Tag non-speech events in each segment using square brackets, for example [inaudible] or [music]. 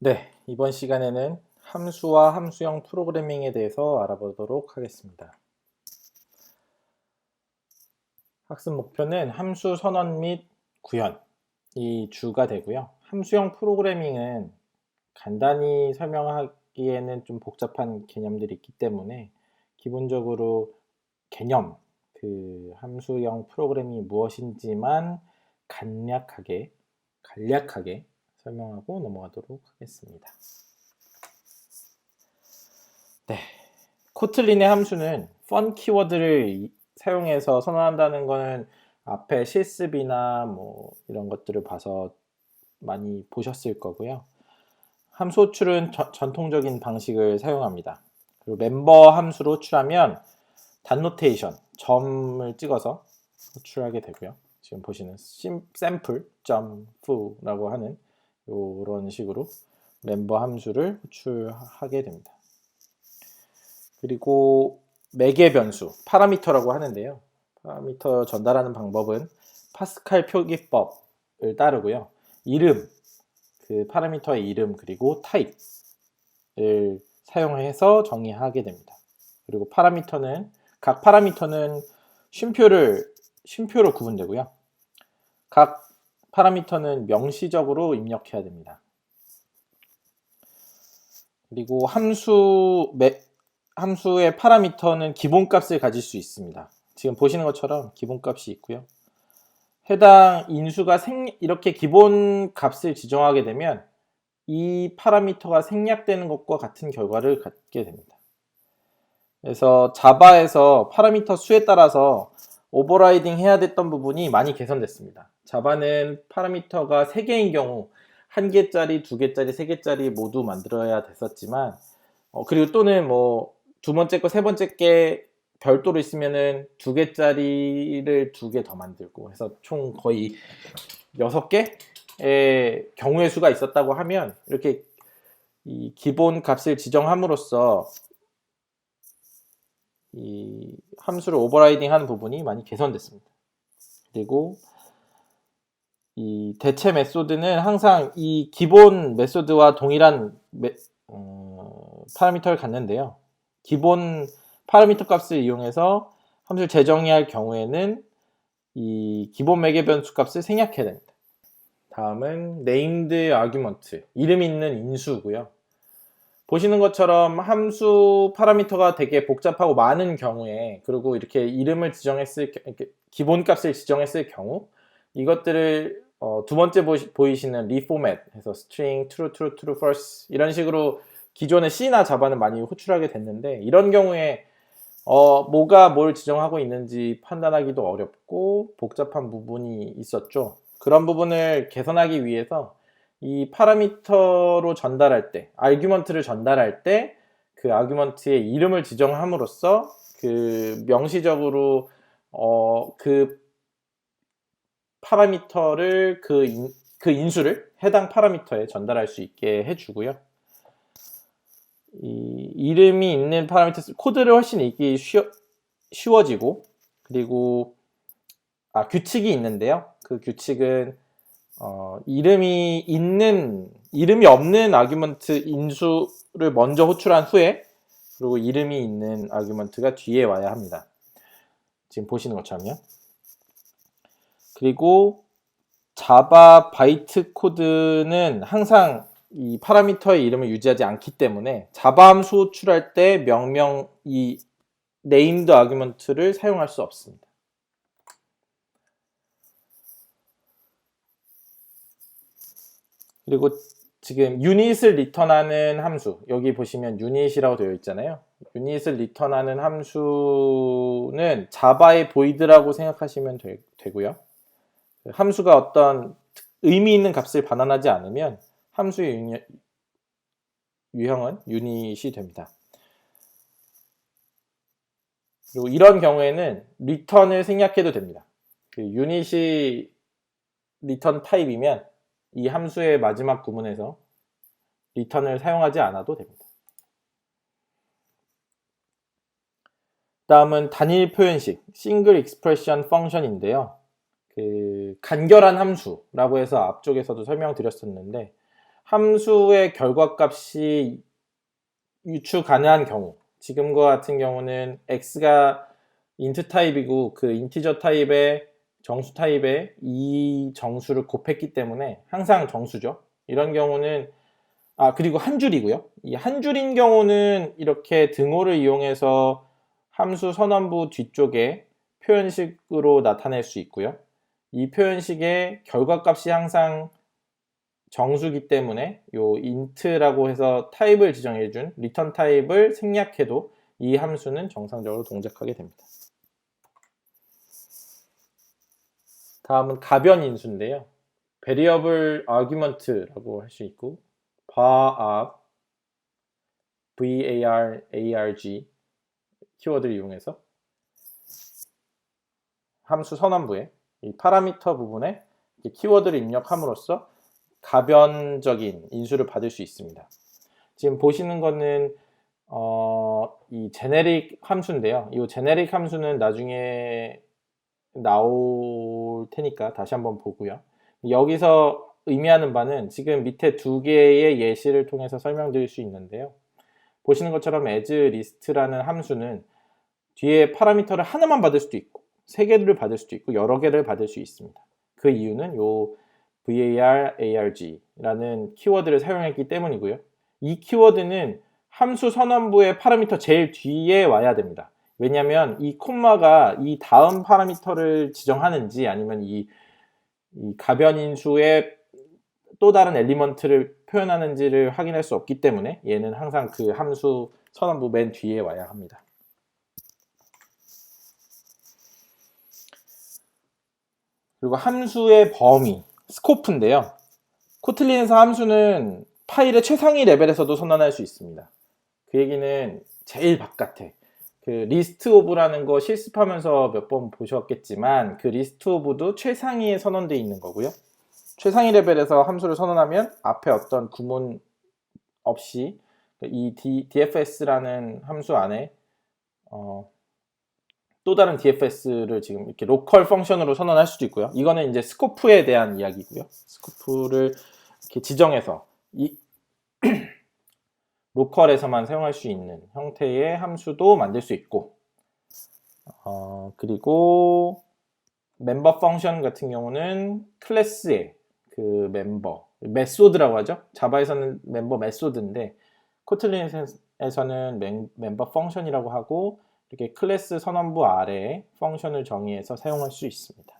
네, 이번 시간에는 함수와 함수형 프로그래밍에 대해서 알아보도록 하겠습니다. 학습 목표는 함수 선언 및 구현이 주가 되고요. 함수형 프로그래밍은 간단히 설명하기에는 좀 복잡한 개념들이 있기 때문에 기본적으로 개념, 그 함수형 프로그래밍이 무엇인지만 간략하게, 간략하게 설명하고 넘어가도록 하겠습니다. 네. 코틀린의 함수는 펀 키워드를 이- 사용해서 선언한다는 것은 앞에 실습이나 뭐 이런 것들을 봐서 많이 보셨을 거고요. 함수 호출은 저- 전통적인 방식을 사용합니다. 그리고 멤버 함수로 호출하면 단노테이션, 점을 찍어서 호출하게 되고요. 지금 보시는 심, 샘플, 점, f라고 하는 이런 식으로 멤버 함수를 호출하게 됩니다. 그리고 매개 변수, 파라미터라고 하는데요. 파라미터 전달하는 방법은 파스칼 표기법을 따르고요. 이름, 그 파라미터의 이름 그리고 타입을 사용해서 정의하게 됩니다. 그리고 파라미터는 각 파라미터는 쉼표를 쉼표로 구분되고요. 각 파라미터는 명시적으로 입력해야 됩니다. 그리고 함수 매, 함수의 파라미터는 기본값을 가질 수 있습니다. 지금 보시는 것처럼 기본값이 있고요. 해당 인수가 생, 이렇게 기본값을 지정하게 되면 이 파라미터가 생략되는 것과 같은 결과를 갖게 됩니다. 그래서 자바에서 파라미터 수에 따라서 오버라이딩 해야 됐던 부분이 많이 개선됐습니다. 자바는 파라미터가 3개인 경우 1개짜리, 2개짜리, 3개짜리 모두 만들어야 됐었지만 어, 그리고 또는 뭐 두 번째 거, 세 번째 게 별도로 있으면은 두 개짜리를 두개더 만들고 해서 총 거의 여섯 개의 경우의 수가 있었다고 하면 이렇게 이 기본 값을 지정함으로써 이 함수를 오버라이딩 하는 부분이 많이 개선됐습니다. 그리고 이 대체 메소드는 항상 이 기본 메소드와 동일한 메, 어, 파라미터를 갖는데요. 기본 파라미터 값을 이용해서 함수를 재정의할 경우에는 이 기본 매개 변수 값을 생략해야 됩니다. 다음은 named argument, 이름 있는 인수고요. 보시는 것처럼 함수 파라미터가 되게 복잡하고 많은 경우에 그리고 이렇게 이름을 지정했을 겨- 이렇게 기본 값을 지정했을 경우 이것들을 어, 두 번째 보이시는 reformat 해서 string true true true false 이런 식으로 기존의 C나 자바는 많이 호출하게 됐는데 이런 경우에 어, 뭐가 뭘 지정하고 있는지 판단하기도 어렵고 복잡한 부분이 있었죠. 그런 부분을 개선하기 위해서 이 파라미터로 전달할 때, 아규먼트를 전달할 때 그 아규먼트의 이름을 지정함으로써 그 명시적으로 어, 그 파라미터를 그, 인, 그 인수를 해당 파라미터에 전달할 수 있게 해주고요. 이 이름이 있는 파라미터 코드를 훨씬 읽기 쉬워, 쉬워지고 그리고 아 규칙이 있는데요. 그 규칙은 어, 이름이 있는 이름이 없는 아규먼트 인수를 먼저 호출한 후에 그리고 이름이 있는 아규먼트가 뒤에 와야 합니다. 지금 보시는 것처럼요. 그리고 자바 바이트 코드는 항상 이 파라미터의 이름을 유지하지 않기 때문에 자바 함수 호출할 때 명명 이 named argument를 사용할 수 없습니다. 그리고 지금 유닛을 리턴하는 함수 여기 보시면 유닛이라고 되어 있잖아요. 유닛을 리턴하는 함수는 자바의 보이드라고 생각하시면 되, 되고요. 함수가 어떤 의미 있는 값을 반환하지 않으면 함수의 유니- 유형은 유닛이 됩니다. 그리고 이런 경우에는 리턴을 생략해도 됩니다. 그 유닛이 리턴 타입이면 이 함수의 마지막 구문에서 리턴을 사용하지 않아도 됩니다. 다음은 단일 표현식, single expression function인데요. 그 간결한 함수라고 해서 앞쪽에서도 설명드렸었는데 함수의 결과값이 유추 가능한 경우 지금과 같은 경우는 x가 인트 타입이고 그 인티저 타입의 정수 타입의 이 정수를 곱했기 때문에 항상 정수죠. 이런 경우는 아 그리고 한 줄이고요. 이 한 줄인 경우는 이렇게 등호를 이용해서 함수 선언부 뒤쪽에 표현식으로 나타낼 수 있고요. 이 표현식의 결과값이 항상 정수기 때문에 요 int라고 해서 타입을 지정해 준 리턴 타입을 생략해도 이 함수는 정상적으로 동작하게 됩니다. 다음은 가변 인수인데요. variable argument라고 할 수 있고 var, var, arg 키워드를 이용해서 함수 선언부에 이 파라미터 부분에 키워드를 입력함으로써 가변적인 인수를 받을 수 있습니다. 지금 보시는 거는 어, 이 제네릭 함수인데요. 이 제네릭 함수는 나중에 나 올 테니까 다시 한번 보고요. 여기서 의미하는 바는 지금 밑에 두 개의 예시를 통해서 설명드릴 수 있는데요. 보시는 것처럼 as list라는 함수는 뒤에 파라미터를 하나만 받을 수도 있고 세 개를 받을 수도 있고 여러 개를 받을 수 있습니다. 그 이유는 요 var, arg라는 키워드를 사용했기 때문이고요. 이 키워드는 함수 선언부의 파라미터 제일 뒤에 와야 됩니다. 왜냐하면 이 콤마가 이 다음 파라미터를 지정하는지 아니면 이, 이 가변인수의 또 다른 엘리먼트를 표현하는지를 확인할 수 없기 때문에 얘는 항상 그 함수 선언부 맨 뒤에 와야 합니다. 그리고 함수의 범위, 스코프인데요. 코틀린에서 함수는 파일의 최상위 레벨에서도 선언할 수 있습니다. 그 얘기는 제일 바깥에 그 리스트 오브라는 거 실습하면서 몇 번 보셨겠지만 그 리스트 오브도 최상위에 선언되어 있는 거고요. 최상위 레벨에서 함수를 선언하면 앞에 어떤 구문 없이 이 dfs라는 함수 안에 어, 또 다른 dfs를 지금 이렇게 로컬 펑션으로 선언할 수도 있고요. 이거는 이제 스코프에 대한 이야기고요. 스코프를 이렇게 지정해서 이 [clears throat] 로컬에서만 사용할 수 있는 형태의 함수도 만들 수 있고 어, 그리고 멤버 펑션 같은 경우는 클래스의 그 멤버 메소드라고 하죠. 자바에서는 멤버 메소드인데 코틀린에서는 멤버 펑션이라고 하고 이렇게 클래스 선언부 아래에 펑션을 정의해서 사용할 수 있습니다.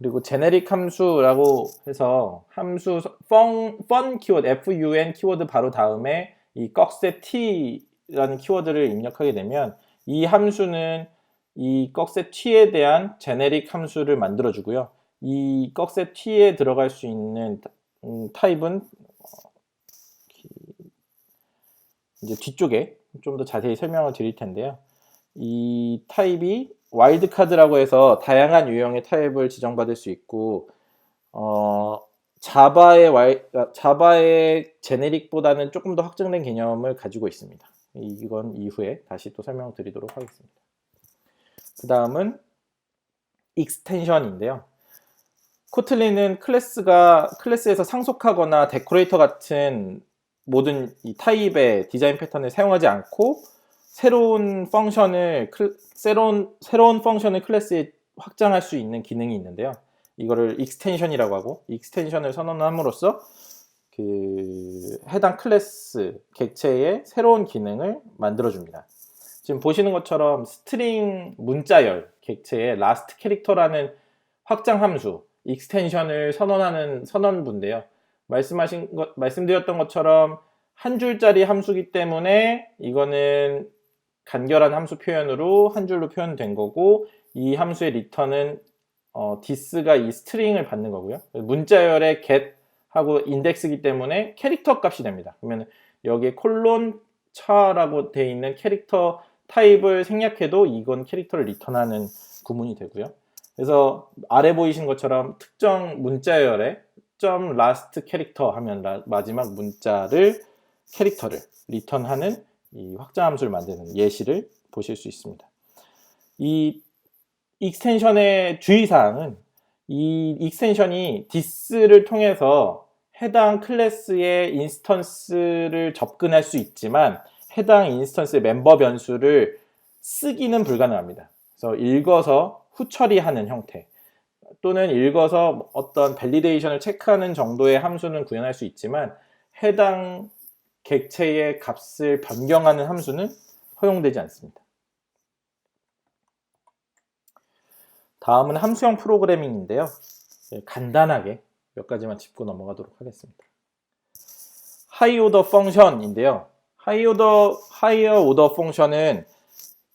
그리고 제네릭 함수라고 해서 함수 fun, fun 키워드 fun 키워드 바로 다음에 이 꺽쇠 t라는 키워드를 입력하게 되면 이 함수는 이 꺽쇠 t에 대한 제네릭 함수를 만들어 주고요. 이 꺽쇠 t에 들어갈 수 있는 음, 타입은 이제 뒤쪽에 좀 더 자세히 설명을 드릴 텐데요. 이 타입이 와일드 카드라고 해서 다양한 유형의 타입을 지정받을 수 있고 어, 자바의 와이, 자바의 제네릭보다는 조금 더 확정된 개념을 가지고 있습니다. 이건 이후에 다시 또 설명드리도록 하겠습니다. 그 다음은 익스텐션인데요. 코틀린은 클래스가 클래스에서 상속하거나 데코레이터 같은 모든 이 타입의 디자인 패턴을 사용하지 않고 새로운 펑션을 새로운 새로운 펑션을 클래스에 확장할 수 있는 기능이 있는데요. 이거를 익스텐션이라고 하고 익스텐션을 선언함으로써 그 해당 클래스 객체의 새로운 기능을 만들어 줍니다. 지금 보시는 것처럼 스트링 문자열 객체의 라스트 캐릭터라는 확장 함수 익스텐션을 선언하는 선언부인데요. 말씀하신 것, 말씀드렸던 것처럼 한 줄짜리 함수기 때문에 이거는 간결한 함수 표현으로 한 줄로 표현된 거고 이 함수의 리턴은 어, 디스가 이 스트링을 받는 거고요. 문자열의 get 하고 인덱스기 때문에 캐릭터 값이 됩니다. 그러면 여기에 콜론 차라고 되어 있는 캐릭터 타입을 생략해도 이건 캐릭터를 리턴하는 구문이 되고요. 그래서 아래 보이신 것처럼 특정 문자열의 점 라스트 캐릭터 하면 라, 마지막 문자를 캐릭터를 리턴하는 이 확장 함수를 만드는 예시를 보실 수 있습니다. 이 익스텐션의 주의사항은 이 익스텐션이 this를 통해서 해당 클래스의 인스턴스를 접근할 수 있지만 해당 인스턴스의 멤버 변수를 쓰기는 불가능합니다. 그래서 읽어서 후처리하는 형태 또는 읽어서 어떤 밸리데이션을 체크하는 정도의 함수는 구현할 수 있지만 해당 객체의 값을 변경하는 함수는 허용되지 않습니다. 다음은 함수형 프로그래밍인데요. 네, 간단하게 몇 가지만 짚고 넘어가도록 하겠습니다. 하이 오더 펑션인데요. 하이 오더 하이어 오더 펑션은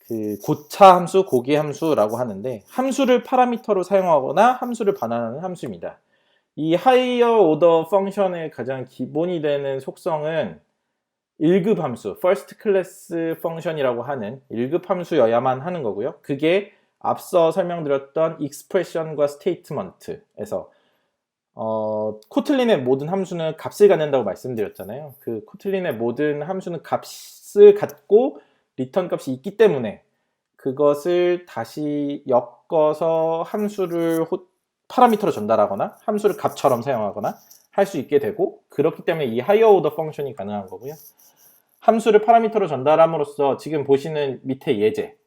그 고차 함수, 고기 함수라고 하는데 함수를 파라미터로 사용하거나 함수를 반환하는 함수입니다. 이 하이어 오더 펑션의 가장 기본이 되는 속성은 1급 함수, first class function이라고 하는 1급 함수여야만 하는 거고요. 그게 앞서 설명드렸던 expression과 statement에서 어, 코틀린의 모든 함수는 값을 갖는다고 말씀드렸잖아요. 그 코틀린의 모든 함수는 값을 갖고 리턴 값이 있기 때문에 그것을 다시 엮어서 함수를 호, 파라미터로 전달하거나 함수를 값처럼 사용하거나 할 수 있게 되고 그렇기 때문에 이 하이어 오더 펑션이 가능한 거고요. 함수를 파라미터로 전달함으로써 지금 보시는 밑에 예제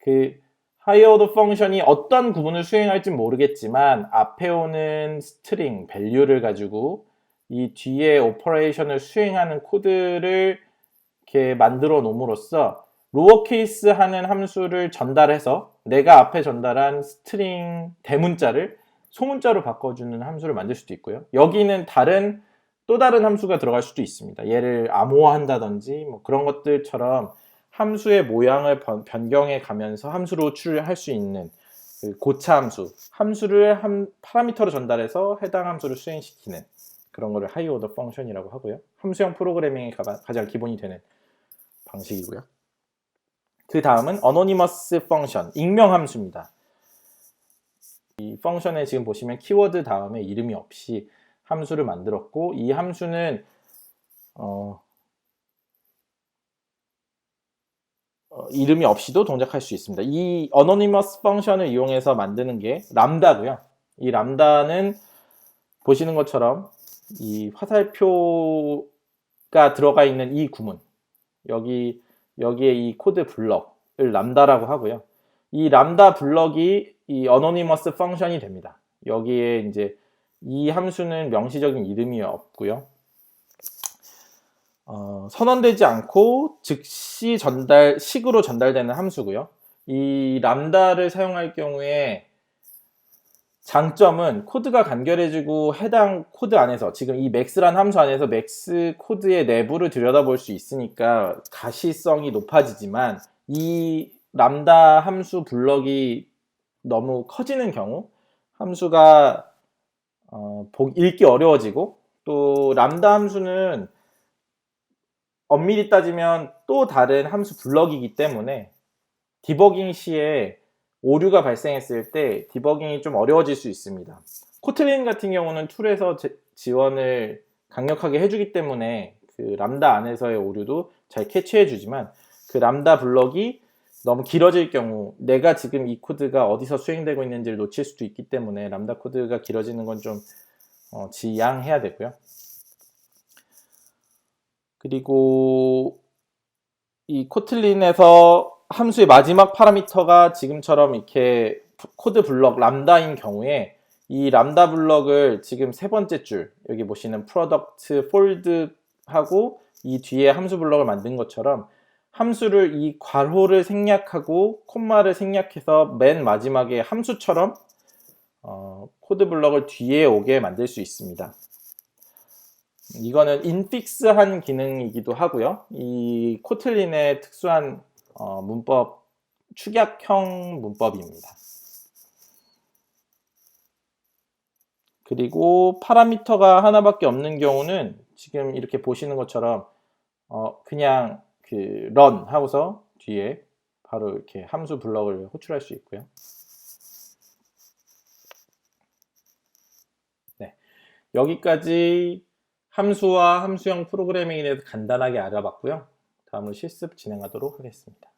그 하이어 오더 펑션이 어떤 구분을 수행할지 모르겠지만 앞에 오는 스트링 밸류를 가지고 이 뒤에 오퍼레이션을 수행하는 코드를 이렇게 만들어 놓음으로써 로어케이스 하는 함수를 전달해서 내가 앞에 전달한 스트링 대문자를 소문자로 바꿔주는 함수를 만들 수도 있고요. 여기는 다른 또 다른 함수가 들어갈 수도 있습니다. 얘를 암호화한다든지 뭐 그런 것들처럼 함수의 모양을 변경해 가면서 함수로 추출할 수 있는 그 고차 함수, 함수를 한 파라미터로 전달해서 해당 함수를 수행시키는 그런 거를 하이 오더 펑션이라고 하고요. 함수형 프로그래밍의 가장 기본이 되는 방식이고요. 그 다음은 어노니머스 펑션, 익명 함수입니다. 이 펑션에 지금 보시면 키워드 다음에 이름이 없이 함수를 만들었고 이 함수는 어, 어, 이름이 없이도 동작할 수 있습니다. 이 어노니머스 펑션을 이용해서 만드는 게 람다고요. 이 람다는 보시는 것처럼 이 화살표가 들어가 있는 이 구문 여기 여기에 이 코드 블럭을 람다라고 하고요. 이 람다 블럭이 이 어노니머스 펑션이 됩니다. 여기에 이제 이 함수는 명시적인 이름이 없고요. 어, 선언되지 않고 즉시 전달 식으로 전달되는 함수고요. 이 람다를 사용할 경우에 장점은 코드가 간결해지고 해당 코드 안에서 지금 이 max란 함수 안에서 max 코드의 내부를 들여다볼 수 있으니까 가시성이 높아지지만 이 람다 함수 블럭이 너무 커지는 경우 함수가 어, 읽기 어려워지고 또 람다 함수는 엄밀히 따지면 또 다른 함수 블럭이기 때문에 디버깅 시에 오류가 발생했을 때 디버깅이 좀 어려워질 수 있습니다. 코틀린 같은 경우는 툴에서 제, 지원을 강력하게 해주기 때문에 그 람다 안에서의 오류도 잘 캐치해 주지만 그 람다 블럭이 너무 길어질 경우 내가 지금 이 코드가 어디서 수행되고 있는지를 놓칠 수도 있기 때문에 람다 코드가 길어지는 건좀 어, 지양해야 되고요. 그리고 이 코틀린에서 함수의 마지막 파라미터가 지금처럼 이렇게 코드 블럭 람다인 경우에 이 람다 블럭을 지금 세 번째 줄 여기 보시는 프로덕트 폴드 하고 이 뒤에 함수 블럭을 만든 것처럼 함수를 이 괄호를 생략하고 콤마를 생략해서 맨 마지막에 함수처럼 어, 코드 블럭을 뒤에 오게 만들 수 있습니다. 이거는 인픽스한 기능이기도 하고요. 이 코틀린의 특수한 어, 문법 축약형 문법입니다. 그리고 파라미터가 하나밖에 없는 경우는 지금 이렇게 보시는 것처럼 어, 그냥 그 run 하고서 뒤에 바로 이렇게 함수 블럭을 호출할 수 있고요. 네, 여기까지 함수와 함수형 프로그래밍에 대해서 간단하게 알아봤고요. 다음은 실습 진행하도록 하겠습니다.